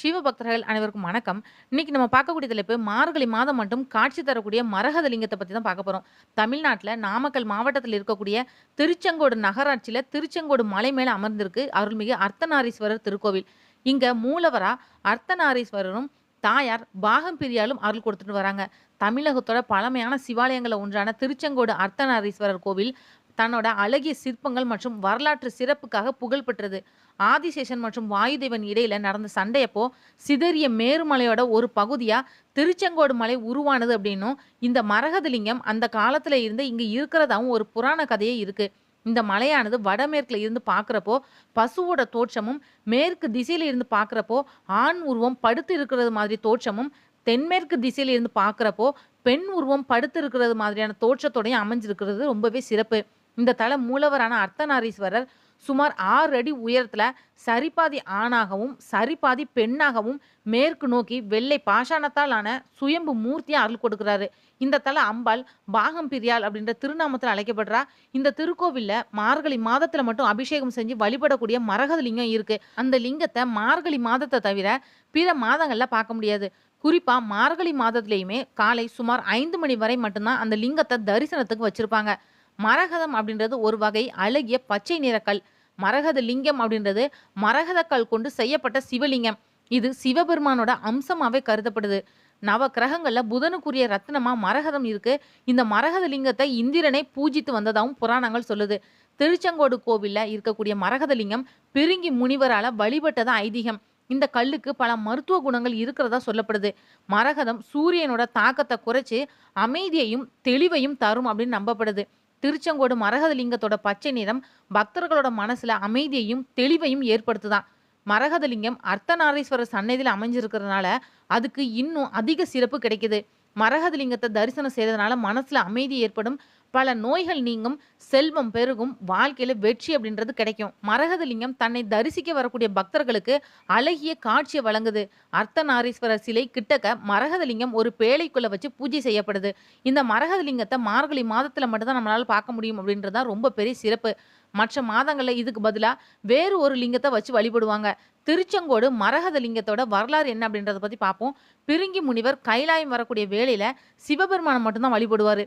சிவபக்தர்கள் அனைவருக்கும் வணக்கம். இன்னைக்கு நம்ம பார்க்கக்கூடிய தலைப்பு மார்கழி மாதம் மட்டும் காட்சி தரக்கூடிய மரகத பற்றி தான் பார்க்க போகிறோம் தமிழ்நாட்டில் நாமக்கல் மாவட்டத்தில் இருக்கக்கூடிய திருச்செங்கோடு நகராட்சியில் திருச்செங்கோடு மலை மேலே அமர்ந்திருக்கு அருள்மிகு அர்த்தநாரீஸ்வரர் திருக்கோவில். இங்கே மூலவரா அர்த்தநாரீஸ்வரரும், தாயார் பாகம் பிரியாலும் அருள் கொடுத்துட்டு வராங்க. தமிழகத்தோட பழமையான சிவாலயங்களில் ஒன்றான திருச்செங்கோடு அர்த்தநாரீஸ்வரர் கோவில் தன்னோட அழகிய சிற்பங்கள் மற்றும் வரலாற்று சிறப்புக்காக புகழ் பெற்றது. ஆதிசேஷன் மற்றும் வாயுதேவன் இடையில நடந்த சண்டையப்போ சிதறிய மேருமலையோட ஒரு பகுதியா திருச்செங்கோடு மலை உருவானது அப்படின்னும், இந்த மரகதலிங்கம் அந்த காலத்துல இருந்து இங்க இருக்கிறதாவும் ஒரு புராண கதையே இருக்கு. இந்த மலையானது வடமேற்குல இருந்து பார்க்குறப்போ பசுவோட தோற்றமும், மேற்கு திசையில இருந்து பார்க்குறப்போ ஆண் உருவம் படுத்து இருக்கிறது மாதிரி தோற்றமும், தென்மேற்கு திசையில இருந்து பார்க்குறப்போ பெண் உருவம் படுத்து இருக்கிறது மாதிரியான தோற்றத்தோடையும் அமைஞ்சிருக்கிறது ரொம்பவே சிறப்பு. இந்த தல மூலவரான அர்த்தநாரீஸ்வரர் சுமார் ஆறு அடி உயரத்துல சரிபாதி ஆணாகவும், சரிபாதி பெண்ணாகவும் மேற்கு நோக்கி வெள்ளை பாஷாணத்தால் ஆன சுயம்பு மூர்த்தியாக அருள் கொடுக்கிறாரு. இந்த தலை அம்பாள் பாகம் பாகம்பிரியாள் அப்படின்ற திருநாமத்தில் அழைக்கப்படுறா. இந்த திருக்கோவில்ல மார்கழி மாதத்துல மட்டும் அபிஷேகம் செஞ்சு வழிபடக்கூடிய மரகத லிங்கம் இருக்கு. அந்த லிங்கத்தை மார்கழி மாதத்தை தவிர பிற மாதங்கள்ல பார்க்க முடியாது. குறிப்பா மார்கழி மாதத்திலயுமே காலை சுமார் ஐந்து மணி வரை மட்டும்தான் அந்த லிங்கத்தை தரிசனத்துக்கு வச்சிருப்பாங்க. மரகதம் அப்படின்றது ஒரு வகை அழகிய பச்சை நிறக்கல் மரகத லிங்கம் அப்படின்றது மரகதக்கல் கொண்டு செய்யப்பட்ட சிவலிங்கம். இது சிவபெருமானோட அம்சமாகவே கருதப்படுது. நவ கிரகங்களில் புதனுக்குரிய ரத்னமா மரகதம் இருக்கு. இந்த மரகத லிங்கத்தை இந்திரனை பூஜித்து வந்ததாகவும் புராணங்கள் சொல்லுது. திருச்செங்கோடு கோவிலில் இருக்கக்கூடிய மரகத லிங்கம் பிரிங்கி முனிவரால வழிபட்டதா ஐதீகம். இந்த கல்லுக்கு பல மருத்துவ குணங்கள் இருக்கிறதா சொல்லப்படுது. மரகதம் சூரியனோட தாக்கத்தை குறைச்சு அமைதியையும், தெளிவையும் தரும் அப்படின்னு நம்பப்படுது. திருச்செங்கோடு மரகதலிங்கத்தோட பச்சை நிறம் பக்தர்களோட மனசுல அமைதியையும், தெளிவையும் ஏற்படுத்துதான் மரகதலிங்கம் அர்த்தநாரீஸ்வரர் சன்னதியில் அமைஞ்சிருக்கிறதுனால அதுக்கு இன்னும் அதிக சிறப்பு கிடைக்குது. மரகதலிங்கத்தை தரிசனம் செய்யறதுனால மனசுல அமைதி ஏற்படும். பல நோய்கள் நீங்கும், செல்வம் பெருகும், வாழ்க்கையில வெற்றி அப்படின்றது கிடைக்கும். மரகத லிங்கம் தன்னை தரிசிக்க வரக்கூடிய பக்தர்களுக்கு அழகிய காட்சியை வழங்குது. அர்த்தநாரீஸ்வரர் சிலை கிட்டக்க மரகத லிங்கம் ஒரு பேழைக்குள்ள வச்சு பூஜை செய்யப்படுது. இந்த மரகதலிங்கத்தை மார்கழி மாதத்துல மட்டும்தான் நம்மளால் நம்மளால பார்க்க முடியும் அப்படின்றது தான் ரொம்ப பெரிய சிறப்பு. மற்ற மாதங்களில் இதுக்கு பதிலாக வேறு ஒரு லிங்கத்தை வச்சு வழிபடுவாங்க. திருச்செங்கோடு மரகத லிங்கத்தோட வரலாறு என்ன அப்படின்றத பற்றி பார்ப்போம். பிரிங்கி முனிவர் கைலாயம் வரக்கூடிய வேலையில் சிவபெருமானை மட்டும்தான் வழிபடுவார்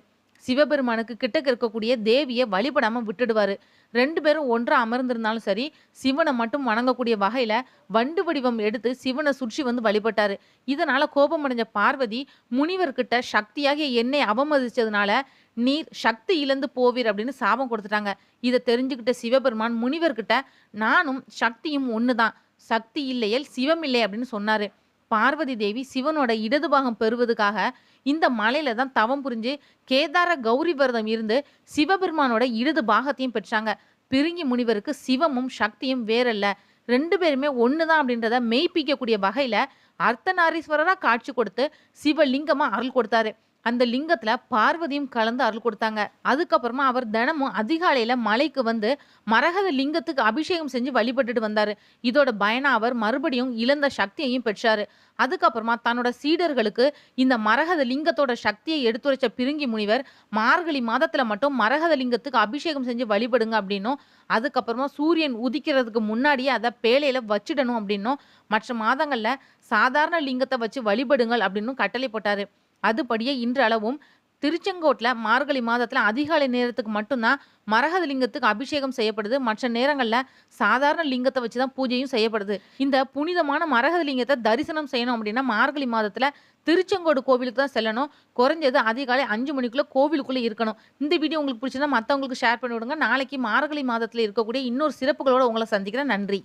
சிவபெருமானுக்கு கிட்டக்க இருக்கக்கூடிய தேவியை வழிபடாம விட்டுடுவாரு. ரெண்டு பேரும் ஒன்றா அமர்ந்திருந்தாலும் சரி, சிவனை மட்டும் வணங்கக்கூடிய வகையில வண்டு வடிவம் எடுத்து சிவனை சுற்றி வந்து வழிபட்டாரு. இதனால கோபமடைஞ்ச பார்வதி முனிவர்கிட்ட சக்தியாகிய என்னை அவமதிச்சதுனால நீர் சக்தி இழந்து போவீர் அப்படின்னு சாபம் கொடுத்துட்டாங்க. இதை தெரிஞ்சுக்கிட்ட சிவபெருமான் முனிவர்கிட்ட நானும் சக்தியும் ஒன்று தான். சக்தி இல்லையேல் சிவம் இல்லை அப்படின்னு சொன்னாரு. பார்வதி தேவி சிவனோட இடது பாகம் பெறுவதுக்காக இந்த மலையில தான் தவம் புரிஞ்சு கேதார கௌரி விரதம் இருந்து சிவபெருமானோட இடது பாகத்தையும் பெற்றாங்க. பிரிங்கி முனிவருக்கு சிவமும், சக்தியும் வேறல்ல. ரெண்டு பேருமே ஒன்று தான் அப்படின்றத மெய்ப்பிக்கக்கூடிய வகையில அர்த்தநாரீஸ்வரரா காட்சி கொடுத்து சிவலிங்கமா அருள் கொடுத்தாரு. அந்த லிங்கத்துல பார்வதியும் கலந்து அருள் கொடுத்தாங்க. அதுக்கப்புறமா அவர் தினமும் அதிகாலையில மலைக்கு வந்து மரகத லிங்கத்துக்கு அபிஷேகம் செஞ்சு வழிபட்டுட்டு வந்தாரு. இதோட பயனா அவர் மறுபடியும் இழந்த சக்தியையும் பெற்றாரு. அதுக்கப்புறமா தன்னோட சீடர்களுக்கு இந்த மரகத லிங்கத்தோட சக்தியை எடுத்துரைச்ச பிரிங்கி முனிவர் மார்கழி மாதத்துல மட்டும் மரகத லிங்கத்துக்கு அபிஷேகம் செஞ்சு வழிபடுங்க அப்படின்னும், அதுக்கப்புறமா சூரியன் உதிக்கிறதுக்கு முன்னாடியே அதை பேழையில வச்சிடணும் அப்படின்னும், மற்ற மாதங்கள்ல சாதாரண லிங்கத்தை வச்சு வழிபடுங்கள் அப்படின்னும் கட்டளை போட்டாரு. அதுபடியே இன்றளவும் திருச்செங்கோட்டில் மார்கழி மாதத்தில் அதிகாலை நேரத்துக்கு மட்டும்தான் மரகத லிங்கத்துக்கு அபிஷேகம் செய்யப்படுது. மற்ற நேரங்களில் சாதாரண லிங்கத்தை வச்சு தான் பூஜையும் செய்யப்படுது. இந்த புனிதமான மரகத லிங்கத்தை தரிசனம் செய்யணும் அப்படின்னா மார்கழி மாதத்தில் திருச்செங்கோடு கோவிலுக்கு தான் செல்லணும். குறைஞ்சது அதிகாலை அஞ்சு மணிக்குள்ளே கோவிலுக்குள்ளே இருக்கணும். இந்த வீடியோ உங்களுக்கு பிடிச்சிருந்தா மற்றவங்களுக்கு ஷேர் பண்ணி விடுங்க. நாளைக்கு மார்கழி மாதத்தில் இருக்கக்கூடிய இன்னொரு சிறப்புகளோடு உங்களை சந்திக்கிறேன். நன்றி.